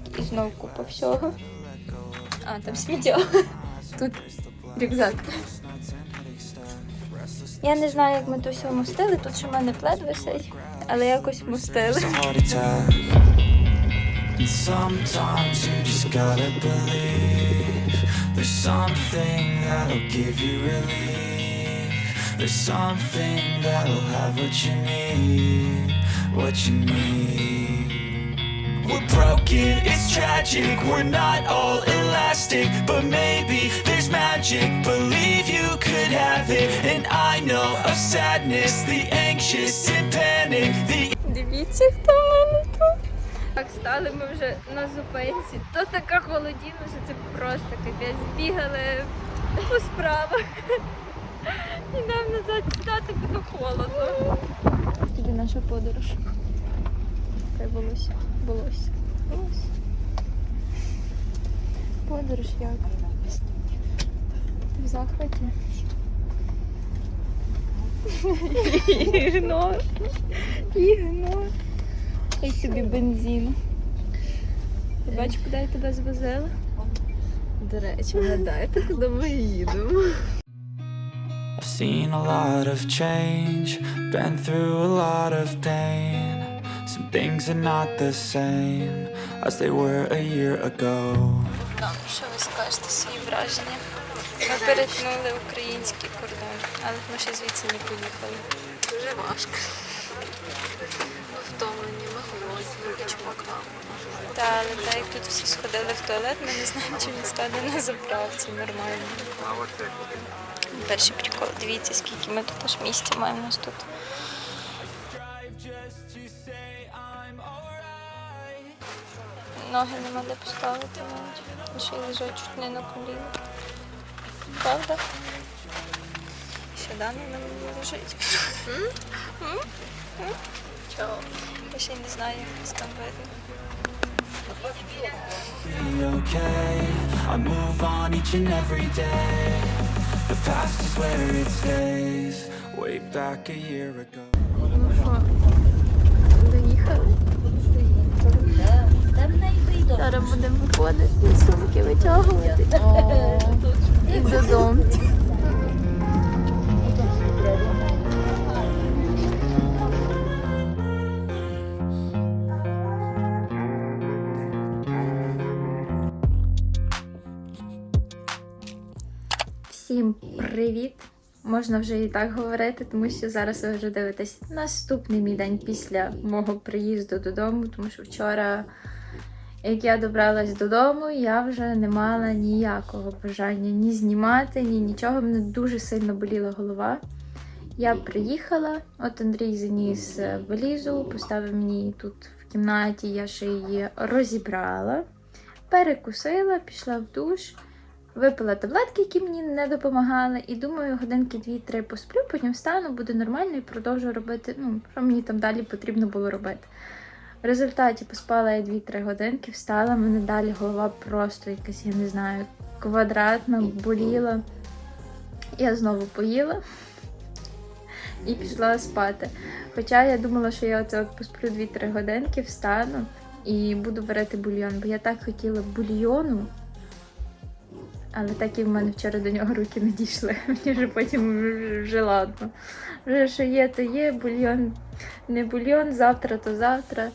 так і знов купа всього. А, там сміття. Тут рюкзак. Я не знаю, як ми то все мостили. Тут ще в мене плед висить, але якось мостили. Sometimes you just gotta believe there's something that'll give you relief. There's something that'll have what you need, what you need. We're broken, it's tragic, we're not all elastic, but maybe there's magic. Believe you could have it, and I know of sadness, the anxious and panic, the Дивіться, хто в мене тут. Так, стали ми вже на зупинці. То така холодіна, що це просто капець. Бігали по справах. Ідемо назад сідати, буде холодно. Тобі наша подорож. Хай волосся. Волосся. Волосся. Подорож як? В захваті? Ігнор. Ігнор. Хай тобі бензин. Ти бачиш, куди я тебе звозила? До речі, гадайте, куди ми їдемо. I've seen a lot of change, been through a lot of pain. Some things are not the same as they were a year ago. Там, що ви скажете свої враження? Ми перетнули український кордон, але ми ще звідси не поїхали. Дуже важко. Ми втомлені, ми голодні, ми чмокаємо. Та, але так як тут всі сходили в туалет, ми не знаємо, чи він стане на заправці нормально. Перший прикол, дивіться, скільки ми тут аж місця маємо у нас тут. Ноги нема де поставити навіть. Лише й лежать чуть не на коліні. Правда? Ще на мені лежить. Чого? Я ще й не знаю, як нас там видно. Okay. I move on each and every day. The past is where it stays. Way back a year ago. Ну що, доїхали? Зараз будемо виходити, сумки витягувати. І додому. Всім привіт! Можна вже і так говорити, тому що зараз ви вже дивитесь наступний мій день після мого приїзду додому, тому що вчора, як я добралась додому, я вже не мала ніякого бажання ні знімати, ні нічого. Мене дуже сильно боліла голова. Я приїхала, от Андрій заніс е, валізу, поставив мені тут в кімнаті, я ще її розібрала, перекусила, пішла в душ. Випила таблетки, які мені не допомагали, і думаю, годинки дві-три посплю, потім встану, буде нормально і продовжу робити, ну, що мені там далі потрібно було робити. В результаті поспала я 2-3 годинки, встала, мене далі голова просто якась, я не знаю, квадратна, боліла. Я знову поїла і пішла спати. Хоча я думала, що я оце от посплю 2-3 годинки, встану і буду варити бульйон, бо я так хотіла бульйону. Але так і в мене вчора до нього руки не дійшли. Мені вже потім вже- ладно. Вже що є, то є, бульйон, не бульйон, завтра, то завтра.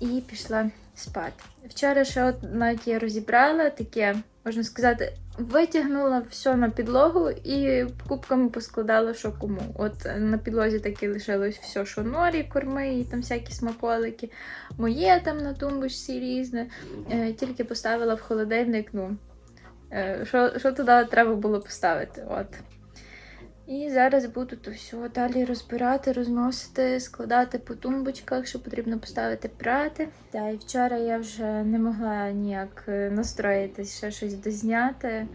І пішла спати. Вчора ще от навіть я розібрала таке, можна сказати, витягнула все на підлогу і кубками поскладала, що кому. От на підлозі таки лишилось все, що норі, корми і там всякі смаколики. Моє там на тумбочці різне. Е, Тільки поставила в холодильник, ну. Е, Що, що туди треба було поставити? От. І зараз буду то все далі розбирати, розносити, складати по тумбочках, що потрібно поставити прати. Та і вчора я вже не могла ніяк е, настроїтись, ще щось дозняти.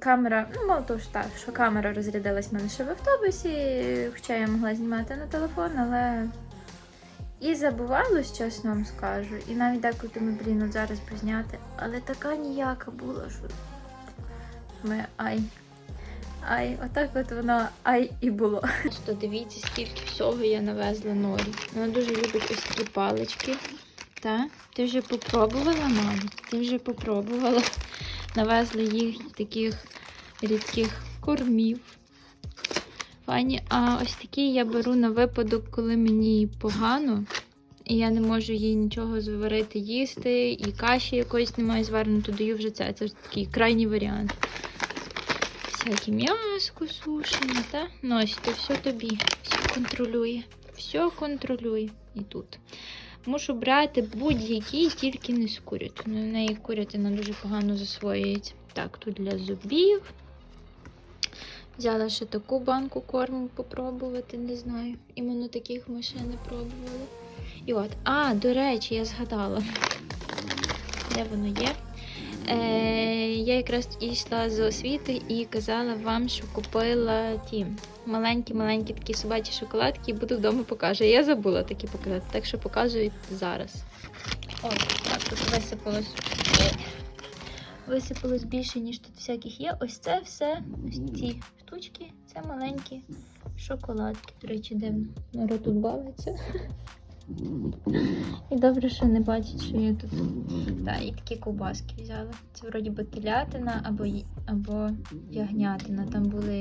Камера, ну мало того ж так, що камера розрядилась в мене ще в автобусі, хоча я могла знімати на телефон, але і забувалось, чесно вам скажу. І навіть деколи думаю, блін, от зараз би зняти. Але така ніяка була, що ми ай. Ай, отак от воно ай і було. Просто дивіться, скільки всього я навезла норі. Вона дуже любить ось такі палички. Та? Ти вже попробувала, мама? Ти вже попробувала. Навезли їх таких рідких кормів. Фані, а ось такі я беру на випадок, коли мені погано, і я не можу їй нічого зварити, їсти, і каші якоїсь немає зварено, то даю вже це. Це такий крайній варіант. Всяке м'яско сушене, та? Ну, то все тобі. Все контролює. Все контролює. І тут. Мушу брати будь-які, тільки не з курятиною. В неї курятина дуже погано засвоюється. Так, тут для зубів. Взяла ще таку банку корму попробувати, не знаю. Іменно таких ми ще не пробували. І от, а, до речі, я згадала, де воно є. Е, я якраз йшла з освіти і казала вам, що купила ті маленькі-маленькі такі собачі шоколадки і буду вдома покажу. Я забула такі показати, так що показую зараз. О, так, тут висипалось. Висипалось більше, ніж тут всяких є. Ось це все, ось ці штучки, це маленькі шоколадки. До речі, дивно. Народ тут бавиться. І добре, що не бачить, що я тут. Так, і такі ковбаски взяла. Це вроді би телятина або, або ягнятина. Там були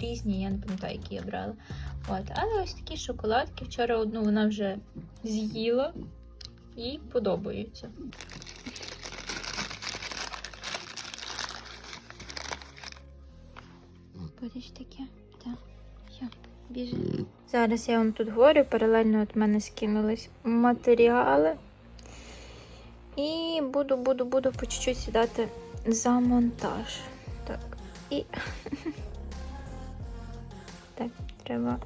різні, я не пам'ятаю, які я брала. От, але ось такі шоколадки. Вчора одну вона вже з'їла. Їй подобаються. Будеш таке? Так. Все, біжи. Зараз я вам тут говорю, паралельно від мене скинулись матеріали. І буду, буду, буду по чуть-чуть сідати за монтаж. Так, і. Так, треба.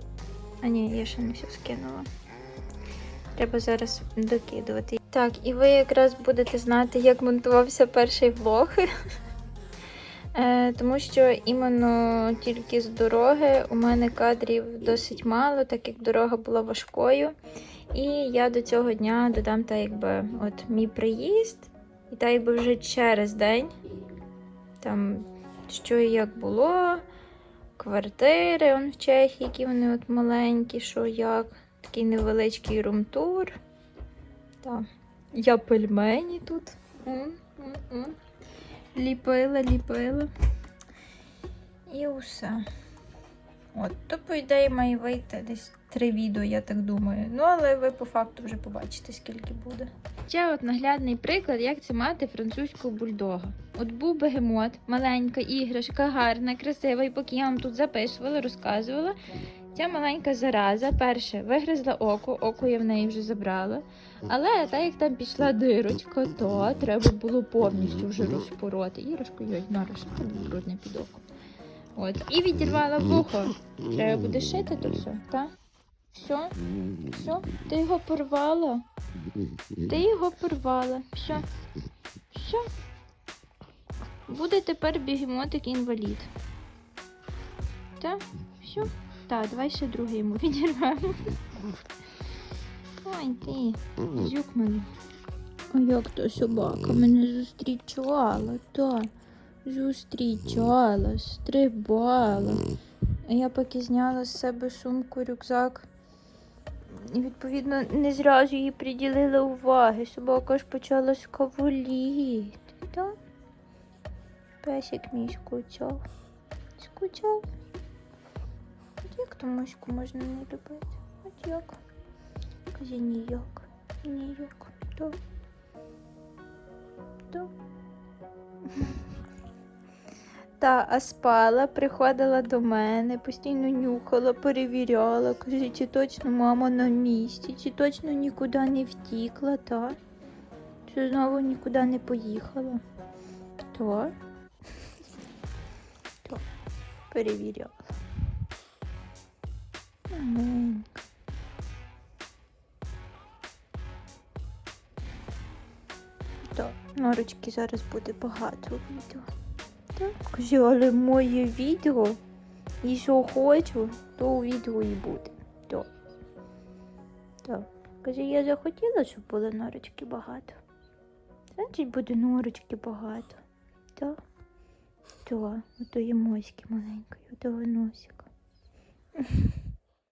А ні, я ще не все скинула. Треба зараз докидувати. Так, і ви якраз будете знати, як монтувався перший влог. Е, Тому що іменно тільки з дороги у мене кадрів досить мало, так як дорога була важкою. І я до цього дня додам так, якби от мій приїзд, і так якби вже через день, там що і як було, квартири он в Чехії, які вони от маленькі, що як, такий невеличкий румтур. Я пельмені тут. М-м-м. Ліпила, ліпила. І усе. От, то, по ідеї, має вийти десь три відео, я так думаю. Ну, але ви по факту вже побачите, скільки буде. Ще от наглядний приклад, як це мати французького бульдога. От був бегемот, маленька іграшка, гарна, красива, і поки я вам тут записувала, розказувала. Ця маленька зараза, перше, вигризла око, око я в неї вже забрала. Але так як там пішла дирочка, то треба було повністю вже розпороти. Іграшку йой, нарешті, брудне під око. От, і відірвала вухо. Треба буде шити то все, так? Все? Все? Ти його порвала? Ти його порвала. Все. Все. Буде тепер бігемотик інвалід. Так? Все? Так, давай ще другий йому відірвемо. Ой, ти, зюк мене. А як то собака мене зустрічала, та зустрічала, стрибала. А я поки зняла з себе сумку, рюкзак. І, відповідно, не зразу їй приділила уваги. Собака ж почала скавуліти. Песик мій скучав. Скучав. Як то мишку можна не любити? От як? Каже, ніяк. Ніяк. То. То. Та, а спала, приходила до мене, постійно нюхала, перевіряла, каже, чи точно мама на місці, чи точно нікуди не втікла, та? Чи знову нікуди не поїхала. То. То. Перевіряла. Маленька. То, норочки зараз буде багато відео. Так, але моє відео, і що хочу, то у відео і буде. То. То. Каже, я захотіла, щоб було норочки багато. Значить, буде норочки багато. То. То. Ото є моськи маленької, ото носика.